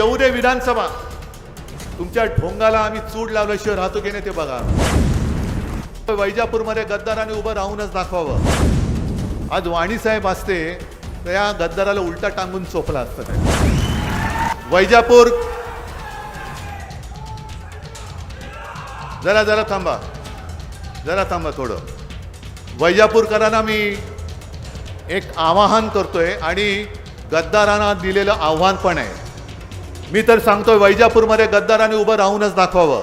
येऊ दे विधानसभा. तुमच्या ढोंगाला आम्ही चूड लावल्याशिवाय राहतो की नाही ते बघा. वैजापूरमध्ये गद्दाराने उभं राहूनच दाखवावं. आज वाणीसाहेब असते तर या गद्दाराला उलटा टांगून चोपला असतं ते. वैजापूर. जरा जरा थांबा. जरा थांबा थोडं. वैजापूरकरांना मी एक आवाहन करतोय आणि गद्दारांना दिलेलं आव्हान पण आहे. मी तर सांगतोय वैजापूरमध्ये गद्दाराने उभं राहूनच दाखवावं.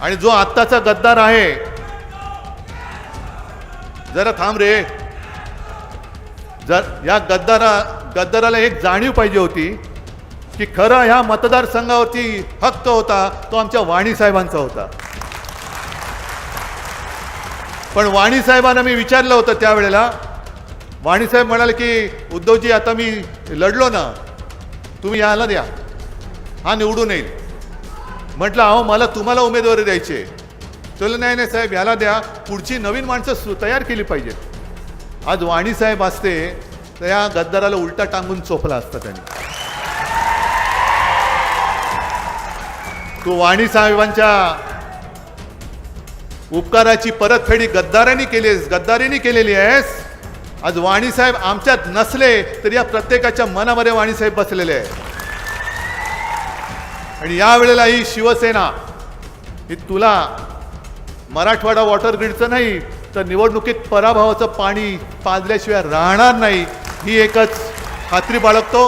आणि जो आत्ताचा गद्दार आहे जरा थांब रे. जर या गद्दारा गद्दाराला एक जाणीव पाहिजे होती की खरं ह्या मतदारसंघावरती हक्क होता तो आमच्या वाणी साहेबांचा होता. पण वाणी साहेबांना मी विचारलं होतं त्यावेळेला वाणीसाहेब म्हणाले की उद्धवजी आता मी लढलो ना तुम्ही याला द्या. हा निवडून येईल. म्हटलं अहो मला तुम्हाला उमेदवारी द्यायची चल नाही नाही साहेब याला द्या. पुढची नवीन माणसं तयार केली पाहिजेत आज वाणीसाहेब असते तर या गद्दाराला उलटा टांगून चोपला असता त्यांनी. तू वाणी साहेबांच्या उपकाराची परतफेडी गद्दारांनी केली गद्दारीने केलेली आहेस. आज वाणी साहेब आमच्यात नसले तरी या प्रत्येकाच्या मनामध्ये वाणी साहेब बसलेले आहे आणि यावेळेला ही शिवसेना ही तुला मराठवाडा वॉटर ग्रीडचं नाही तर निवडणुकीत पराभवाचं पाणी पाजल्याशिवाय राहणार नाही ही एकच खात्री बाळगतो.